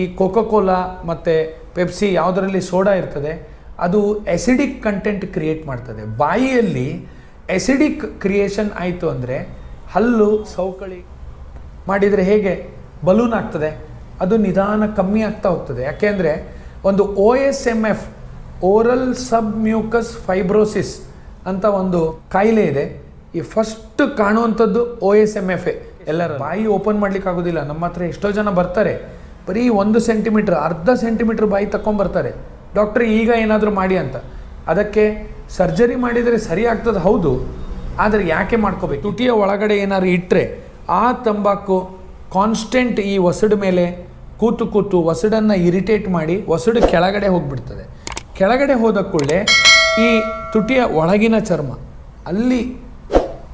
ಈ Coca Cola ಮತ್ತು Pepsi ಯಾವುದರಲ್ಲಿ ಸೋಡಾ ಇರ್ತದೆ ಅದು ಎಸಿಡಿಕ್ ಕಂಟೆಂಟ್ ಕ್ರಿಯೇಟ್ ಮಾಡ್ತದೆ. ಬಾಯಿಯಲ್ಲಿ ಎಸಿಡಿಕ್ ಕ್ರಿಯೇಷನ್ ಆಯಿತು ಅಂದರೆ ಹಲ್ಲು ಸೌಕಳಿ ಮಾಡಿದರೆ ಹೇಗೆ? ಬಲೂನ್ ಆಗ್ತದೆ. ಅದು ನಿಧಾನ ಕಮ್ಮಿ ಆಗ್ತಾ ಹೋಗ್ತದೆ. ಯಾಕೆಂದರೆ ಒಂದು O S M F oral submucous fibrosis ಅಂತ ಒಂದು ಕಾಯಿಲೆ ಇದೆ. ಈ ಫಸ್ಟ್ ಕಾಣುವಂಥದ್ದು ಓ ಎಸ್ ಎಂ ಎಫ್ ಎಲ್ಲರೂ ಎಲ್ಲರ ಬಾಯಿ ಓಪನ್ ಮಾಡ್ಲಿಕ್ಕೆ ಆಗೋದಿಲ್ಲ ನಮ್ಮ ಹತ್ರ ಎಷ್ಟೋ ಜನ ಬರ್ತಾರೆ. ಬರೀ ಒಂದು ಸೆಂಟಿಮೀಟ್ರ್ ಅರ್ಧ ಸೆಂಟಿಮೀಟ್ರ್ ಬಾಯಿ ತಗೊಂಬರ್ತಾರೆ ಡಾಕ್ಟ್ರ್ ಈಗ ಏನಾದರೂ ಮಾಡಿ ಅಂತ. ಅದಕ್ಕೆ ಸರ್ಜರಿ ಮಾಡಿದರೆ ಸರಿ ಆಗ್ತದೆ ಹೌದು ಆದರೆ ಯಾಕೆ ಮಾಡ್ಕೋಬೇಕು? ತುಟಿಯ ಒಳಗಡೆ ಏನಾದ್ರು ಇಟ್ಟರೆ ಆ ತಂಬಾಕು ಕಾನ್ಸ್ಟೆಂಟ್ ಈ ಒಸಡು ಮೇಲೆ ಕೂತು ಕೂತು ಒಸಡನ್ನು ಇರಿಟೇಟ್ ಮಾಡಿ ಒಸಡು ಕೆಳಗಡೆ ಹೋಗಿಬಿಡ್ತದೆ. ಕೆಳಗಡೆ ಹೋದ ಕೂಡಲೇ ಈ ತುಟಿಯ ಒಳಗಿನ ಚರ್ಮ ಅಲ್ಲಿ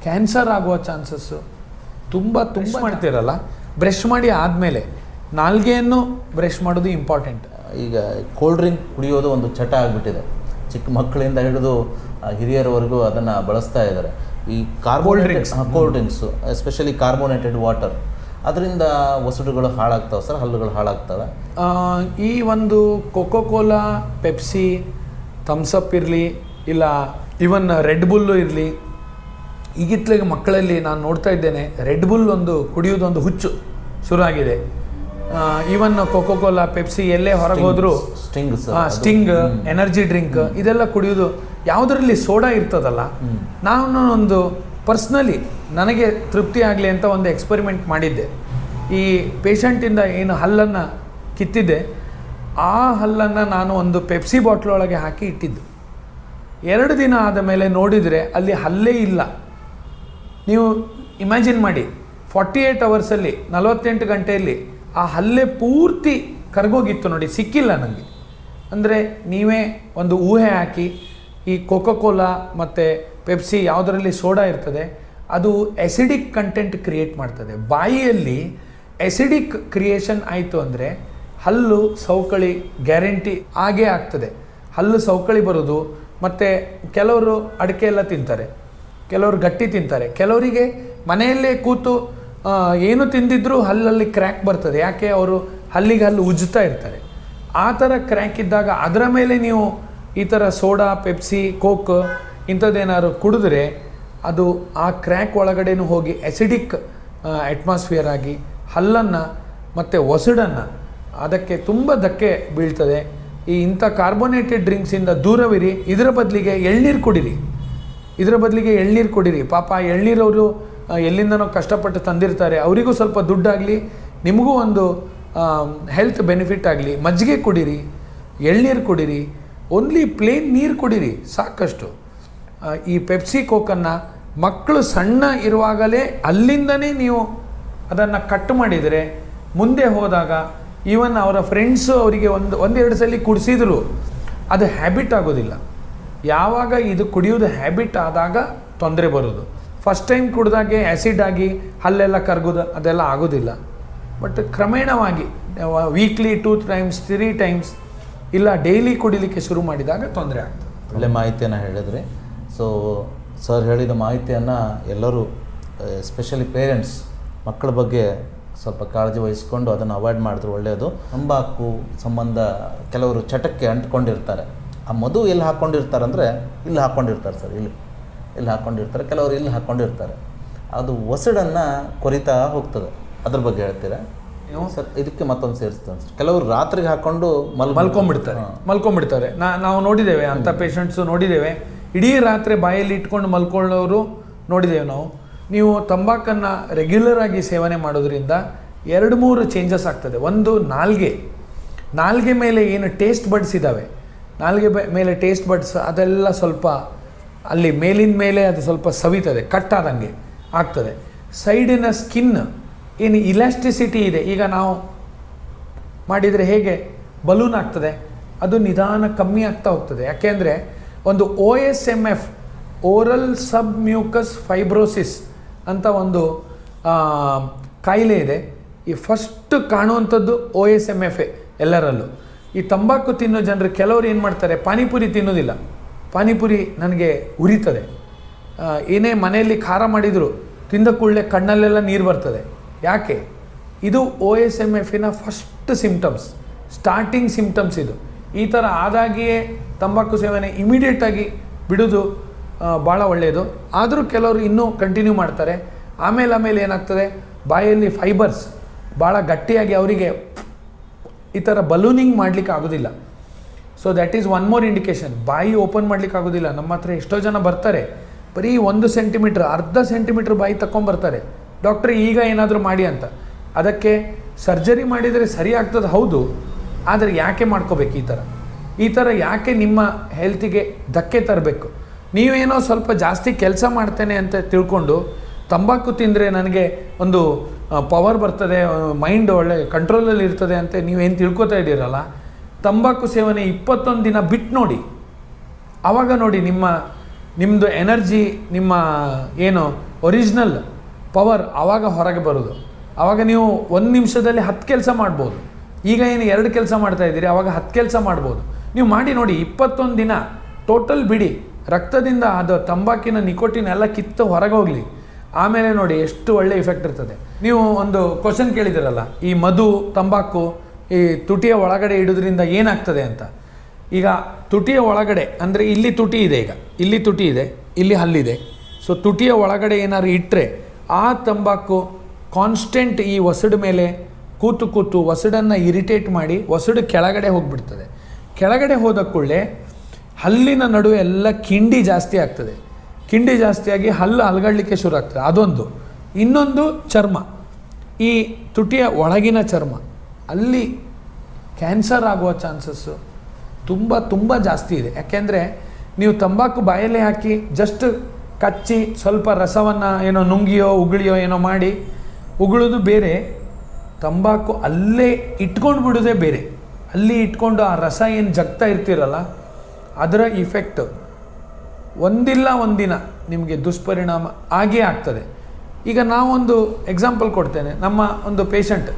ಕ್ಯಾನ್ಸರ್ ಆಗುವ ಚಾನ್ಸಸ್ಸು ತುಂಬ ತುಂಬ ಮಾಡ್ತಿರಲ್ಲ? ಬ್ರಷ್ ಮಾಡಿ ಆದಮೇಲೆ ನಾಲ್ಗೆಯನ್ನು ಬ್ರಷ್ ಮಾಡೋದು ಇಂಪಾರ್ಟೆಂಟ್ ಈಗ ಕೋಲ್ಡ್ ಡ್ರಿಂಕ್ ಕುಡಿಯೋದು ಒಂದು ಚಟ ಆಗಿಬಿಟ್ಟಿದೆ. ಚಿಕ್ಕ ಮಕ್ಕಳಿಂದ ಹಿಡಿದು ಹಿರಿಯರವರೆಗೂ ಅದನ್ನು ಬಳಸ್ತಾ ಇದ್ದಾರೆ. ಈ ಕಾರ್ಬೋಲ್ಡ್ drinks cold drinks especially carbonated water ಅದರಿಂದ ಒಸಡುಗಳು ಹಾಳಾಗ್ತಾವೆ ಸರ್ ಹಲ್ಲುಗಳು ಹಾಳಾಗ್ತವೆ? ಈ ಒಂದು ಕೊಕೋ ಕೋಲಾ ಪೆಪ್ಸಿ ಥಮ್ಸಪ್ ಇರಲಿ ಇಲ್ಲ ಇವನ್ ರೆಡ್ ಬುಲ್ಲು ಇರಲಿ ಈಗಿತ್ಲಿಗೆ ಮಕ್ಕಳಲ್ಲಿ ನಾನು ನೋಡ್ತಾ ಇದ್ದೇನೆ ರೆಡ್ ಬುಲ್ ಒಂದು ಕುಡಿಯೋದೊಂದು ಹುಚ್ಚು ಶುರು ಆಗಿದೆ ಈವನ್ ಕೋಕೋ ಕೋಲಾ ಪೆಪ್ಸಿ ಎಲ್ಲೇ ಹೊರಗೆ ಹೋದ್ರು ಸ್ಟಿಂಗ್ಸ್ ಸ್ಟಿಂಗ್ ಎನರ್ಜಿ ಡ್ರಿಂಕ್ ಇದೆಲ್ಲ ಕುಡಿಯೋದು ಯಾವುದರಲ್ಲಿ ಸೋಡಾ ಇರ್ತದಲ್ಲ ನಾನು ಒಂದು ಪರ್ಸ್ನಲಿ ನನಗೆ ತೃಪ್ತಿ ಆಗಲಿ ಅಂತ ಒಂದು ಎಕ್ಸ್ಪೆರಿಮೆಂಟ್ ಮಾಡಿದ್ದೆ. ಈ ಪೇಷಂಟಿಂದ ಏನು ಹಲ್ಲನ್ನು ಕಿತ್ತಿದ್ದೆ ಆ ಹಲ್ಲನ್ನು ನಾನು ಒಂದು ಪೆಪ್ಸಿ ಬಾಟ್ಲೊಳಗೆ ಹಾಕಿ ಇಟ್ಟಿದ್ದು. ಎರಡು ದಿನ ಆದ ಮೇಲೆ ನೋಡಿದರೆ ಅಲ್ಲಿ ಹಲ್ಲೇ ಇಲ್ಲ. ನೀವು ಇಮ್ಯಾಜಿನ್ ಮಾಡಿ ಫಾರ್ಟಿ ಏಯ್ಟ್ ಅವರ್ಸಲ್ಲಿ ನಲವತ್ತೆಂಟು ಗಂಟೆಯಲ್ಲಿ ಆ ಹಲ್ಲೆ ಪೂರ್ತಿ ಕರ್ಗೋಗಿತ್ತು ನೋಡಿ, ಸಿಕ್ಕಿಲ್ಲ ನನಗೆ ಅಂದರೆ ನೀವೇ ಒಂದು ಊಹೆ ಹಾಕಿ, ಈ ಕೋಕೋ ಕೋಲಾ ಮತ್ತು ಪೆಪ್ಸಿ ಯಾವುದರಲ್ಲಿ ಸೋಡಾ ಇರ್ತದೆ, ಅದು ಎಸಿಡಿಕ್ ಕಂಟೆಂಟ್ ಕ್ರಿಯೇಟ್ ಮಾಡ್ತದೆ. ಬಾಯಿಯಲ್ಲಿ ಎಸಿಡಿಕ್ ಕ್ರಿಯೇಷನ್ ಆಯಿತು ಅಂದರೆ ಹಲ್ಲು ಸೌಕಳಿ ಗ್ಯಾರಂಟಿ ಆಗೇ ಆಗ್ತದೆ. ಹಲ್ಲು ಸೌಕಳಿ ಬರೋದು, ಮತ್ತು ಕೆಲವರು ಅಡಿಕೆ ಎಲ್ಲ ತಿಂತಾರೆ, ಕೆಲವರು ಗಟ್ಟಿ ತಿಂತಾರೆ, ಕೆಲವರಿಗೆ ಮನೆಯಲ್ಲೇ ಕೂತು ಏನು ತಿಂದಿದ್ದರೂ ಹಲ್ಲಲ್ಲಿ ಕ್ರ್ಯಾಕ್ ಬರ್ತದೆ. ಯಾಕೆ? ಅವರು ಹಲ್ಲಿಗೆ ಹಲ್ಲು ಉಜ್ಜುತ್ತಾ ಇರ್ತಾರೆ. ಆ ಥರ ಕ್ರ್ಯಾಕ್ ಇದ್ದಾಗ ಅದರ ಮೇಲೆ ನೀವು ಈ ಥರ ಸೋಡಾ, ಪೆಪ್ಸಿ ಕೋಕ್ ಇಂಥದ್ದೇನಾದ್ರು ಕುಡಿದ್ರೆ ಅದು ಆ ಕ್ರ್ಯಾಕ್ ಒಳಗಡೆನೂ ಹೋಗಿ ಎಸಿಡಿಕ್ ಅಟ್ಮಾಸ್ಫಿಯರ್ ಆಗಿ ಹಲ್ಲನ್ನು ಮತ್ತು ಒಸಡನ್ನು ಅದಕ್ಕೆ ತುಂಬ ಧಕ್ಕೆ ಬೀಳ್ತದೆ. ಈ ಇಂಥ ಕಾರ್ಬೋನೇಟೆಡ್ ಡ್ರಿಂಕ್ಸಿಂದ ದೂರವಿರಿ. ಇದರ ಬದಲಿಗೆ ಎಳ್ನೀರು ಕುಡಿರಿ. ಇದರ ಬದಲಿಗೆ ಎಳ್ನೀರು ಕುಡಿರಿ. ಪಾಪ ಎಳ್ನೀರವರು ಎಲ್ಲಿಂದನೋ ಕಷ್ಟಪಟ್ಟು ತಂದಿರ್ತಾರೆ. ಅವರಿಗೂ ಸ್ವಲ್ಪ ದುಡ್ಡಾಗಲಿ, ನಿಮಗೂ ಒಂದು ಹೆಲ್ತ್ ಬೆನಿಫಿಟ್ ಆಗಲಿ, ಮಜ್ಜಿಗೆ ಕುಡೀರಿ, ಎಳ್ನೀರು ಕುಡೀರಿ ಓನ್ಲಿ ಪ್ಲೇನ್ ನೀರು ಕುಡೀರಿ, ಸಾಕಷ್ಟು. ಈ ಪೆಪ್ಸಿ ಕೋಕನ್ನು ಮಕ್ಕಳು ಸಣ್ಣ ಇರುವಾಗಲೇ ಅಲ್ಲಿಂದನೇ ನೀವು ಅದನ್ನು ಕಟ್ ಮಾಡಿದರೆ, ಮುಂದೆ ಹೋದಾಗ ಈವನ್ ಅವರ ಫ್ರೆಂಡ್ಸು ಅವರಿಗೆ ಒಂದು, ಒಂದೆರಡು ಸಲ ಕುಡಿಸಿದ್ರು, ಅದು ಹ್ಯಾಬಿಟ್ ಆಗೋದಿಲ್ಲ. ಯಾವಾಗ ಇದು ಕುಡಿಯೋದು ಹ್ಯಾಬಿಟ್ ಆದಾಗ ತೊಂದರೆ ಬರೋದು. ಫಸ್ಟ್ ಟೈಮ್ ಕುಡ್ದಾಗೆ ಆ್ಯಸಿಡ್ ಆಗಿ ಹಲ್ಲೆಲ್ಲ ಕರ್ಗೋದು, ಅದೆಲ್ಲ ಆಗೋದಿಲ್ಲ. ಬಟ್ ಕ್ರಮೇಣವಾಗಿ weekly two times three times ಇಲ್ಲ ಡೈಲಿ ಕುಡಿಲಿಕ್ಕೆ ಶುರು ಮಾಡಿದಾಗ ತೊಂದರೆ ಆಗ್ತದೆ. ಒಳ್ಳೆ ಮಾಹಿತಿಯನ್ನು ಹೇಳಿದ್ರಿ. ಸೊ ಸರ್ ಹೇಳಿದ ಮಾಹಿತಿಯನ್ನು ಎಲ್ಲರೂ ಎಸ್ಪೆಷಲಿ ಪೇರೆಂಟ್ಸ್ ಮಕ್ಕಳ ಬಗ್ಗೆ ಸ್ವಲ್ಪ ಕಾಳಜಿ ವಹಿಸ್ಕೊಂಡು ಅದನ್ನು ಅವಾಯ್ಡ್ ಮಾಡಿದ್ರೆ ಒಳ್ಳೆಯದು ತಂಬಾಕು ಸಂಬಂಧ ಕೆಲವರು ಚಟಕ್ಕೆ ಅಂಟ್ಕೊಂಡಿರ್ತಾರೆ. ಆ ಮಧು ಎಲ್ಲಿ ಹಾಕ್ಕೊಂಡಿರ್ತಾರೆ ಅಂದರೆ ಇಲ್ಲಿ ಹಾಕ್ಕೊಂಡಿರ್ತಾರೆ ಸರ್ ಇಲ್ಲಿ. ಇಲ್ಲಿ ಹಾಕ್ಕೊಂಡಿರ್ತಾರೆ ಕೆಲವರು ಇಲ್ಲಿ ಹಾಕ್ಕೊಂಡಿರ್ತಾರೆ ಅದು ಒಸಡನ್ನು ಕೊರಿತಾ ಹೋಗ್ತದೆ. ಅದ್ರ ಬಗ್ಗೆ ಹೇಳ್ತೀರಾ? ಸರ್ ಇದಕ್ಕೆ ಮತ್ತೊಂದು ಸೇರಿಸ್ತಾನೆ ಸರ್ ಕೆಲವರು ರಾತ್ರಿಗೆ ಹಾಕೊಂಡು ಮಲ್ ಮಲ್ಕೊಂಡ್ಬಿಡ್ತಾರೆ ಮಲ್ಕೊಂಡ್ಬಿಡ್ತಾರೆ ನಾ ನಾವು ನೋಡಿದ್ದೇವೆ ಅಂಥ ಪೇಷಂಟ್ಸು ನೋಡಿದ್ದೇವೆ. ಇಡೀ ರಾತ್ರಿ ಬಾಯಲ್ಲಿ ಇಟ್ಕೊಂಡು ಮಲ್ಕೊಳ್ಳೋರು ನೋಡಿದ್ದೇವೆ ನಾವು. ನೀವು ತಂಬಾಕನ್ನು ರೆಗ್ಯುಲರ್ ಆಗಿ ಸೇವನೆ ಮಾಡೋದ್ರಿಂದ ಎರಡು ಮೂರು ಚೇಂಜಸ್ ಆಗ್ತದೆ. ಒಂದು ನಾಲ್ಗೆ. ನಾಲ್ಗೆ ಮೇಲೆ ಏನು ಟೇಸ್ಟ್ ಬಡ್ಸ್ ಇದ್ದಾವೆ ನಾಲ್ಗೆ ಮೇಲೆ ಟೇಸ್ಟ್ ಬಡ್ಸ್ ಅದೆಲ್ಲ ಸ್ವಲ್ಪ ಅಲ್ಲಿ ಮೇಲಿನ ಮೇಲೆ ಅದು ಸ್ವಲ್ಪ ಸವಿತದೆ, ಕಟ್ಟಾದಂಗೆ ಆಗ್ತದೆ. ಸೈಡಿನ ಸ್ಕಿನ್ ಏನು ಇಲಾಸ್ಟಿಸಿಟಿ ಇದೆ. ಈಗ ನಾವು ಮಾಡಿದರೆ ಹೇಗೆ? ಬಲೂನ್ ಆಗ್ತದೆ. ಅದು ನಿಧಾನ ಕಮ್ಮಿ ಆಗ್ತಾ ಹೋಗ್ತದೆ. ಯಾಕೆಂದರೆ ಒಂದು O S M F oral submucous fibrosis ಅಂತ ಒಂದು ಕಾಯಿಲೆ ಇದೆ. ಈ ಫಸ್ಟ್ ಕಾಣುವಂಥದ್ದು ಓ ಎಸ್ ಎಂ ಎಫ್ ಎಲ್ಲರಲ್ಲೂ. ಈ ತಂಬಾಕು ತಿನ್ನೋ ಜನರು ಕೆಲವರು ಏನು ಮಾಡ್ತಾರೆ? ಪಾನಿಪುರಿ ತಿನ್ನೋದಿಲ್ಲ. ಪಾನಿಪುರಿ ನನಗೆ ಉರಿತದೆ. ಏನೇ ಮನೆಯಲ್ಲಿ ಖಾರ ಮಾಡಿದರೂ ತಿಂದ ಕೂಡಲೇ ಕಣ್ಣಲ್ಲೆಲ್ಲ ನೀರು ಬರ್ತದೆ. ಯಾಕೆ? ಇದು ಒ ಎಸ್ ಎಂ ಎಫಿನ ಫಸ್ಟ್ ಸಿಮ್ಟಮ್ಸ್ ಸ್ಟಾರ್ಟಿಂಗ್ ಸಿಮ್ಟಮ್ಸ್ ಇದು. ಈ ಥರ ಆದಾಗಿಯೇ ತಂಬಾಕು ಸೇವನೆ ಇಮಿಡಿಯೇಟಾಗಿ ಬಿಡೋದು ಭಾಳ ಒಳ್ಳೆಯದು ಆದರೂ ಕೆಲವರು ಇನ್ನೂ ಕಂಟಿನ್ಯೂ ಮಾಡ್ತಾರೆ. ಆಮೇಲೆ ಆಮೇಲೆ ಏನಾಗ್ತದೆ? ಬಾಯಲ್ಲಿ ಫೈಬರ್ಸ್ ಭಾಳ ಗಟ್ಟಿಯಾಗಿ ಅವರಿಗೆ ಈ ಥರ ಬಲೂನಿಂಗ್ ಮಾಡಲಿಕ್ಕೆ ಆಗೋದಿಲ್ಲ. So that is one more indication ಬಾಯಿ ಓಪನ್ ಮಾಡ್ಲಿಕ್ಕೆ ಆಗೋದಿಲ್ಲ. ನಮ್ಮ ಹತ್ರ ಎಷ್ಟೋ ಜನ ಬರ್ತಾರೆ. ಬರೀ ಒಂದು ಸೆಂಟಿಮೀಟ್ರ್ ಅರ್ಧ ಸೆಂಟಿಮೀಟ್ರ್ ಬಾಯಿ ತಗೊಂಬರ್ತಾರೆ ಡಾಕ್ಟ್ರ್ ಈಗ ಏನಾದರೂ ಮಾಡಿ ಅಂತ. ಅದಕ್ಕೆ ಸರ್ಜರಿ ಮಾಡಿದರೆ ಸರಿ ಆಗ್ತದೆ ಹೌದು. ಆದರೆ ಯಾಕೆ ಮಾಡ್ಕೋಬೇಕು ಈ ಥರ ಈ ಥರ ಯಾಕೆ ನಿಮ್ಮ ಹೆಲ್ತಿಗೆ ಧಕ್ಕೆ ತರಬೇಕು? ನೀವೇನೋ ಸ್ವಲ್ಪ ಜಾಸ್ತಿ ಕೆಲಸ ಮಾಡ್ತೇನೆ ಅಂತ ತಿಳ್ಕೊಂಡು ತಂಬಾಕು ತಿಂದರೆ ನನಗೆ ಒಂದು ಪವರ್ ಬರ್ತದೆ ಮೈಂಡ್ ಒಳ್ಳೆ ಕಂಟ್ರೋಲಲ್ಲಿ ಇರ್ತದೆ ಅಂತ ನೀವೇನು ತಿಳ್ಕೊತಾ ಇದ್ದೀರಲ್ಲ? ತಂಬಾಕು ಸೇವನೆ ಇಪ್ಪತ್ತೊಂದು ದಿನ ಬಿಟ್ಟು ನೋಡಿ. ಆವಾಗ ನೋಡಿ ನಿಮ್ಮ ನಿಮ್ಮದು ಎನರ್ಜಿ, ನಿಮ್ಮ ಏನು ಒರಿಜಿನಲ್ ಪವರ್ ಆವಾಗ ಹೊರಗೆ ಬರೋದು. ಆವಾಗ ನೀವು ಒಂದು ನಿಮಿಷದಲ್ಲಿ ಹತ್ತು ಕೆಲಸ ಮಾಡ್ಬೋದು. ಈಗ ಏನು ಎರಡು ಕೆಲಸ ಮಾಡ್ತಾ ಇದ್ದೀರಿ ಆವಾಗ ಹತ್ತು ಕೆಲಸ ಮಾಡ್ಬೋದು. ನೀವು ಮಾಡಿ ನೋಡಿ ಇಪ್ಪತ್ತೊಂದು ದಿನ ಟೋಟಲ್ ಬಿಡಿ. ರಕ್ತದಿಂದ ಅದು ತಂಬಾಕಿನ ನಿಕೋಟಿನ ಎಲ್ಲ ಕಿತ್ತು ಹೊರಗೆ ಹೋಗಲಿ. ಆಮೇಲೆ ನೋಡಿ ಎಷ್ಟು ಒಳ್ಳೆ ಇಫೆಕ್ಟ್ ಇರ್ತದೆ. ನೀವು ಒಂದು ಕ್ವಶನ್ ಕೇಳಿದಿರಲ್ಲ, ಈ ಮಧು, ತಂಬಾಕು ಈ ತುಟಿಯ ಒಳಗಡೆ ಇಡೋದ್ರಿಂದ ಏನಾಗ್ತದೆ ಅಂತ? ಈಗ ತುಟಿಯ ಒಳಗಡೆ, ಅಂದರೆ ಇಲ್ಲಿ ತುಟಿ ಇದೆ ಈಗ. ಇಲ್ಲಿ ತುಟಿ ಇದೆ, ಇಲ್ಲಿ ಹಲ್ಲಿದೆ. ಸೊ ತುಟಿಯ ಒಳಗಡೆ ಏನಾದ್ರು ಇಟ್ಟರೆ ಆ ತಂಬಾಕು ಕಾನ್ಸ್ಟೆಂಟ್ ಈ ಒಸಡು ಮೇಲೆ ಕೂತು ಕೂತು ಒಸಡನ್ನು ಇರಿಟೇಟ್ ಮಾಡಿ ಒಸಡು ಕೆಳಗಡೆ ಹೋಗಿಬಿಡ್ತದೆ. ಕೆಳಗಡೆ ಹೋದ ಕೂಡಲೇ ಹಲ್ಲಿನ ನಡುವೆ ಎಲ್ಲ ಕಿಂಡಿ ಜಾಸ್ತಿ ಆಗ್ತದೆ. ಕಿಂಡಿ ಜಾಸ್ತಿಯಾಗಿ ಹಲ್ಲು ಅಲ್ಗಡ್ಲಿಕ್ಕೆ ಶುರು ಆಗ್ತದೆ. ಅದೊಂದು. ಇನ್ನೊಂದು ಚರ್ಮ. ಈ ತುಟಿಯ ಒಳಗಿನ ಚರ್ಮ. ಅಲ್ಲಿ ಕ್ಯಾನ್ಸರ್ ಆಗುವ ಚಾನ್ಸಸ್ಸು ತುಂಬ ತುಂಬ ಜಾಸ್ತಿ ಇದೆ. ಯಾಕೆಂದರೆ ನೀವು ತಂಬಾಕು ಬಾಯಲ್ಲಿ ಹಾಕಿ ಜಸ್ಟ್ ಕಚ್ಚಿ ಸ್ವಲ್ಪ ರಸವನ್ನು ಏನೋ ನುಂಗಿಯೋ, ಉಗುಳಿಯೋ ಏನೋ ಮಾಡಿ, ಉಗುಳೋದು ಬೇರೆ, ತಂಬಾಕು ಅಲ್ಲೇ ಇಟ್ಕೊಂಡು ಬಿಡೋದೇ ಬೇರೆ. ಅಲ್ಲಿ ಇಟ್ಕೊಂಡು ಆ ರಸ ಏನು ಜಗ್ತಾ ಇರ್ತಿರಲ್ಲ, ಅದರ ಇಫೆಕ್ಟ್ ಒಂದಿಲ್ಲ ಒಂದಿನ ನಿಮಗೆ ದುಷ್ಪರಿಣಾಮ ಆಗೇ ಆಗ್ತದೆ. ಈಗ ನಾವೊಂದು ಎಕ್ಸಾಂಪಲ್ ಕೊಡ್ತೇನೆ. ನಮ್ಮ ಒಂದು ಪೇಷಂಟ್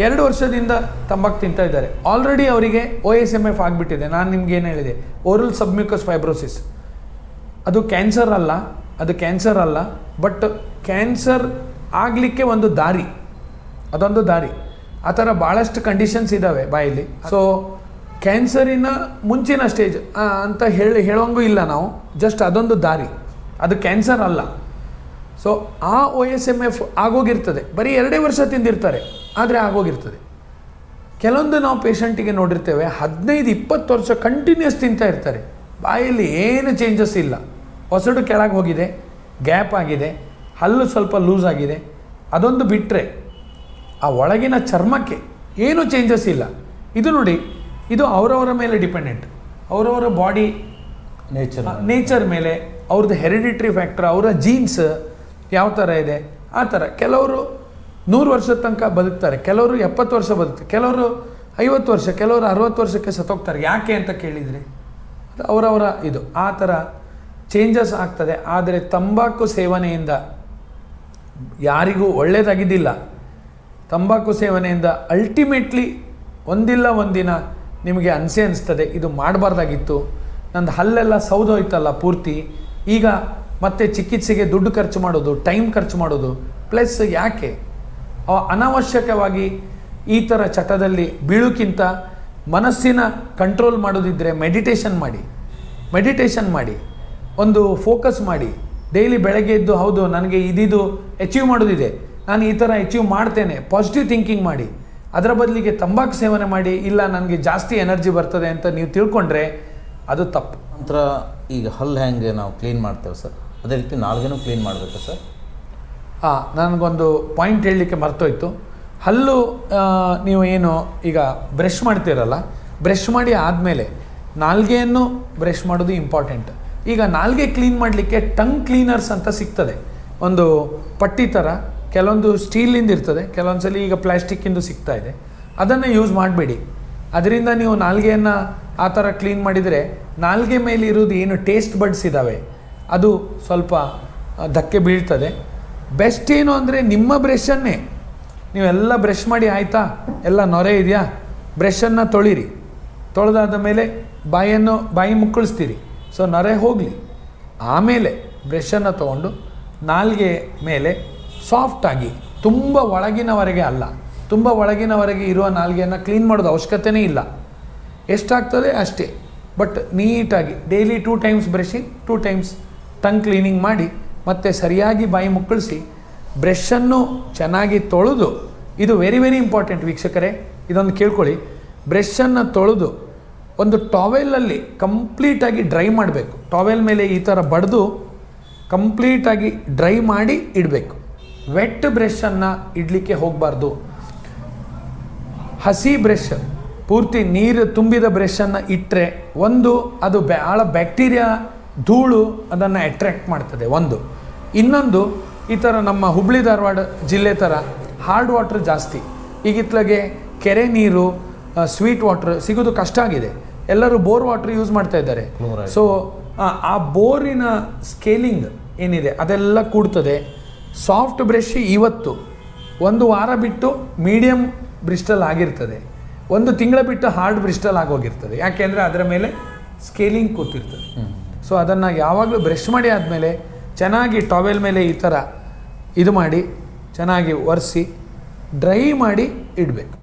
ಎರಡು ವರ್ಷದಿಂದ ತಂಬಾಕು ತಿಂತಾ ಇದ್ದಾರೆ. ಆಲ್ರೆಡಿ ಅವರಿಗೆ ಒ ಎಸ್ ಎಂ ಎಫ್ ಆಗಿಬಿಟ್ಟಿದೆ. ನಾನು ನಿಮ್ಗೆ ಏನು ಹೇಳಿದೆ? ಓರಲ್ ಸಬ್ಮ್ಯೂಕಸ್ ಫೈಬ್ರೋಸಿಸ್ ಅದು ಕ್ಯಾನ್ಸರ್ ಅಲ್ಲ, ಅದು ಕ್ಯಾನ್ಸರ್ ಅಲ್ಲ ಬಟ್ ಕ್ಯಾನ್ಸರ್ ಆಗಲಿಕ್ಕೆ ಒಂದು ದಾರಿ. ಅದೊಂದು ದಾರಿ. ಆ ಥರ ಭಾಳಷ್ಟು ಕಂಡೀಷನ್ಸ್ ಇದ್ದಾವೆ ಬಾಯಲ್ಲಿ. ಸೊ ಕ್ಯಾನ್ಸರಿನ ಮುಂಚಿನ ಸ್ಟೇಜ್ ಅಂತ ಹೇಳಿ, ಹೇಳೋಂಗೂ ಇಲ್ಲ ನಾವು. ಜಸ್ಟ್ ಅದೊಂದು ದಾರಿ. ಅದು ಕ್ಯಾನ್ಸರ್ ಅಲ್ಲ. ಸೊ ಆ ಒ ಎಸ್ ಎಂ ಎಫ್ ಆಗೋಗಿರ್ತದೆ. ಬರೀ ಎರಡೇ ವರ್ಷ ತಿಂದಿರ್ತಾರೆ. ಆದರೆ ಆಗೋಗಿರ್ತದೆ. ಕೆಲವೊಂದು ನಾವು ಪೇಷಂಟಿಗೆ ನೋಡಿರ್ತೇವೆ ಹದಿನೈದು ಇಪ್ಪತ್ತು ವರ್ಷ ಕಂಟಿನ್ಯೂಸ್ ತಿಂತಾ ಇರ್ತಾರೆ. ಬಾಯಲ್ಲಿ ಏನು ಚೇಂಜಸ್ ಇಲ್ಲ. ಹೊಸಡು ಕೆಳಗೆ ಹೋಗಿದೆ ಗ್ಯಾಪ್ ಆಗಿದೆ ಹಲ್ಲು ಸ್ವಲ್ಪ ಲೂಸ್ ಆಗಿದೆ. ಅದೊಂದು ಬಿಟ್ಟರೆ ಆ ಒಳಗಿನ ಚರ್ಮಕ್ಕೆ ಏನೂ ಚೇಂಜಸ್ ಇಲ್ಲ. ಇದು ನೋಡಿ ಇದು ಅವರವರ ಮೇಲೆ ಡಿಪೆಂಡೆಂಟ್ ಅವರವರ ಬಾಡಿ ನೇಚರ್ ನೇಚರ್ ಮೇಲೆ ಅವ್ರದ್ದು ಹೆರಿಡಿಟ್ರಿ ಫ್ಯಾಕ್ಟರ್ ಅವರ ಜೀನ್ಸ್ ಯಾವ ಥರ ಇದೆ ಆ ಥರ ಕೆಲವರು ನೂರು ವರ್ಷದ ತನಕ ಬದುಕ್ತಾರೆ. ಕೆಲವರು ಎಪ್ಪತ್ತು ವರ್ಷ ಬದುಕ್ತಾರೆ. ಕೆಲವರು ಐವತ್ತು ವರ್ಷ, ಕೆಲವರು ಅರವತ್ತು ವರ್ಷಕ್ಕೆ ಸತ್ತೋಗ್ತಾರೆ. ಯಾಕೆ ಅಂತ ಕೇಳಿದರೆ, ಅದು ಅವರವರ ಇದು. ಆ ಥರ ಚೇಂಜಸ್ ಆಗ್ತದೆ. ಆದರೆ ತಂಬಾಕು ಸೇವನೆಯಿಂದ ಯಾರಿಗೂ ಒಳ್ಳೆಯದಾಗಿದ್ದಿಲ್ಲ ತಂಬಾಕು ಸೇವನೆಯಿಂದ ಅಲ್ಟಿಮೇಟ್ಲಿ ಒಂದಿಲ್ಲ ಒಂದಿನ ನಿಮಗೆ ಅನಿಸೆ ಅನಿಸ್ತದೆ. ಇದು ಮಾಡಬಾರ್ದಾಗಿತ್ತು. ನಂದು ಹಲ್ಲೆಲ್ಲ ಸೌದೋಯ್ತಲ್ಲ ಪೂರ್ತಿ. ಈಗ ಮತ್ತೆ ಚಿಕಿತ್ಸೆಗೆ ದುಡ್ಡು ಖರ್ಚು ಮಾಡೋದು ಟೈಮ್ ಖರ್ಚು ಮಾಡೋದು ಪ್ಲಸ್ ಯಾಕೆ? ಅನಾವಶ್ಯಕವಾಗಿ ಈ ಥರ ಚಟದಲ್ಲಿ ಬೀಳುಕ್ಕಿಂತ ಮನಸ್ಸಿನ ಕಂಟ್ರೋಲ್ ಮಾಡೋದಿದ್ದರೆ ಮೆಡಿಟೇಷನ್ ಮಾಡಿ. ಮೆಡಿಟೇಷನ್ ಮಾಡಿ. ಒಂದು ಫೋಕಸ್ ಮಾಡಿ. ಡೈಲಿ ಬೆಳಗ್ಗೆ ಎದ್ದು, ಹೌದು, ನನಗೆ ಇದಿದು ಅಚೀವ್ ಮಾಡೋದಿದೆ. ನಾನು ಈ ಥರ ಅಚೀವ್ ಮಾಡ್ತೇನೆ. ಪಾಸಿಟಿವ್ ಥಿಂಕಿಂಗ್ ಮಾಡಿ. ಅದರ ಬದಲಿಗೆ ತಂಬಾಕು ಸೇವನೆ ಮಾಡಿ. ಇಲ್ಲ, ನನಗೆ ಜಾಸ್ತಿ ಎನರ್ಜಿ ಬರ್ತದೆ ಅಂತ ನೀವು ತಿಳ್ಕೊಂಡ್ರೆ ಅದು ತಪ್ಪು. ನಂತರ ಈಗ ಹಲ್ಲು ಹೆಂಗೆ ನಾವು ಕ್ಲೀನ್ ಮಾಡ್ತೇವೆ ಸರ್. ಅದೇ ರೀತಿ ನಾಲ್ಗೆನೂ ಕ್ಲೀನ್ ಮಾಡಬೇಕಾ ಸರ್. ಹಾಂ, ನನಗೊಂದು ಪಾಯಿಂಟ್ ಹೇಳಲಿಕ್ಕೆ ಮರ್ತೋಯ್ತು. ಹಲ್ಲು ನೀವು ಏನು ಈಗ ಬ್ರಷ್ ಮಾಡ್ತೀರಲ್ಲ ಬ್ರಷ್ ಮಾಡಿ ಆದಮೇಲೆ ನಾಲ್ಗೆಯನ್ನು ಬ್ರಷ್ ಮಾಡೋದು ಇಂಪಾರ್ಟೆಂಟ್ ಈಗ ನಾಲ್ಗೆ ಕ್ಲೀನ್ ಮಾಡಲಿಕ್ಕೆ ಟಂಗ್ ಕ್ಲೀನರ್ಸ್ ಅಂತ ಸಿಗ್ತದೆ. ಒಂದು ಪಟ್ಟಿ ಥರ ಕೆಲವೊಂದು ಸ್ಟೀಲಿಂದ ಇರ್ತದೆ ಕೆಲವೊಂದು ಸಲ ಈಗ ಪ್ಲ್ಯಾಸ್ಟಿಕ್ಕಿಂದು ಸಿಗ್ತಾ ಇದೆ. ಅದನ್ನು ಯೂಸ್ ಮಾಡಬೇಡಿ. ಅದರಿಂದ ನೀವು ನಾಲ್ಗೆಯನ್ನು ಆ ಥರ ಕ್ಲೀನ್ ಮಾಡಿದರೆ ನಾಲ್ಗೆ ಮೇಲೆ ಇರೋದು ಏನು ಟೇಸ್ಟ್ ಬಡ್ಸ್ ಇದ್ದಾವೆ ಅದು ಸ್ವಲ್ಪ ಧಕ್ಕೆ ಬೀಳ್ತದೆ. ಬೆಸ್ಟ್ ಏನು ಅಂದರೆ ನಿಮ್ಮ ಬ್ರಷನ್ನೇ ನೀವೆಲ್ಲ ಬ್ರಷ್ ಮಾಡಿ ಆಯಿತಾ? ಎಲ್ಲ ನೊರೆ ಇದೆಯಾ? ಬ್ರಷನ್ನು ತೊಳಿರಿ. ತೊಳೆದಾದ ಮೇಲೆ ಬಾಯನ್ನು ಬಾಯಿ ಮುಕ್ಕಳಿಸ್ತೀರಿ. ಸೊ ನೊರೆ ಹೋಗಲಿ. ಆಮೇಲೆ ಬ್ರಷನ್ನು ತೊಗೊಂಡು ನಾಲ್ಗೆ ಮೇಲೆ ಸಾಫ್ಟಾಗಿ ತುಂಬ ಒಳಗಿನವರೆಗೆ ಅಲ್ಲ, ತುಂಬ ಒಳಗಿನವರೆಗೆ ಇರುವ ನಾಲ್ಗೆಯನ್ನು ಕ್ಲೀನ್ ಮಾಡೋದು ಅವಶ್ಯಕತೆನೇ ಇಲ್ಲ. ಎಷ್ಟಾಗ್ತದೆ? ಅಷ್ಟೇ. ಬಟ್ ನೀಟಾಗಿ daily two times brushing two times tongue cleaning ಮಾಡಿ ಮತ್ತು ಸರಿಯಾಗಿ ಬಾಯಿ ಮುಕ್ಕಳಿಸಿ, ಬ್ರಷನ್ನು ಚೆನ್ನಾಗಿ ತೊಳೆದು, ಇದು ವೆರಿ ವೆರಿ ಇಂಪಾರ್ಟೆಂಟ್ ವೀಕ್ಷಕರೇ, ಇದೊಂದು ಕೇಳ್ಕೊಳ್ಳಿ, ಬ್ರಷನ್ನು ತೊಳೆದು ಒಂದು ಟಾವೆಲಲ್ಲಿ ಕಂಪ್ಲೀಟಾಗಿ ಡ್ರೈ ಮಾಡಬೇಕು. ಟಾವೆಲ್ ಮೇಲೆ ಈ ಥರ ಬಡಿದು ಕಂಪ್ಲೀಟಾಗಿ ಡ್ರೈ ಮಾಡಿ ಇಡಬೇಕು. ವೆಟ್ ಬ್ರಷನ್ನು ಇಡಲಿಕ್ಕೆ ಹೋಗಬಾರ್ದು. ಹಸಿ ಬ್ರಷ್, ಪೂರ್ತಿ ನೀರು ತುಂಬಿದ ಬ್ರಷನ್ನು ಇಟ್ಟರೆ ಒಂದು, ಅದು ಭಾಳ ಬ್ಯಾಕ್ಟೀರಿಯಾ ಧೂಳು ಅದನ್ನು ಅಟ್ರ್ಯಾಕ್ಟ್ ಮಾಡ್ತದೆ ಒಂದು. ಇನ್ನೊಂದು ಈ ಥರ ನಮ್ಮ ಹುಬ್ಳಿ ಧಾರವಾಡ ಜಿಲ್ಲೆ ಥರ ಹಾರ್ಡ್ ವಾಟ್ರ್ ಜಾಸ್ತಿ. ಈಗಿತ್ಲಾಗೆ ಕೆರೆ ನೀರು ಸ್ವೀಟ್ ವಾಟ್ರ್ ಸಿಗೋದು ಕಷ್ಟ ಆಗಿದೆ. ಎಲ್ಲರೂ ಬೋರ್ ವಾಟ್ರ್ ಯೂಸ್ ಮಾಡ್ತಾ ಇದ್ದಾರೆ. ಸೊ ಆ ಬೋರಿನ ಸ್ಕೇಲಿಂಗ್ ಏನಿದೆ ಅದೆಲ್ಲ ಕೂಡ್ತದೆ. ಸಾಫ್ಟ್ ಬ್ರಷ್ ಇವತ್ತು ಒಂದು ವಾರ ಬಿಟ್ಟು ಮೀಡಿಯಮ್ ಬ್ರಿಸ್ಟಲ್ ಆಗಿರ್ತದೆ. ಒಂದು ತಿಂಗಳ ಬಿಟ್ಟು ಹಾರ್ಡ್ ಬ್ರಿಸ್ಟಲ್ ಆಗೋಗಿರ್ತದೆ. ಯಾಕೆಂದರೆ ಅದರ ಮೇಲೆ ಸ್ಕೇಲಿಂಗ್ ಕೂತಿರ್ತದೆ. ಸೊ ಅದನ್ನು ಯಾವಾಗಲೂ ಬ್ರಷ್ ಮಾಡಿ ಆದಮೇಲೆ ಚೆನ್ನಾಗಿ ಟಾವೆಲ್ ಮೇಲೆ ಈ ಥರ ಇದು ಮಾಡಿ, ಚೆನ್ನಾಗಿ ಒರೆಸಿ ಡ್ರೈ ಮಾಡಿ ಇಡಬೇಕು.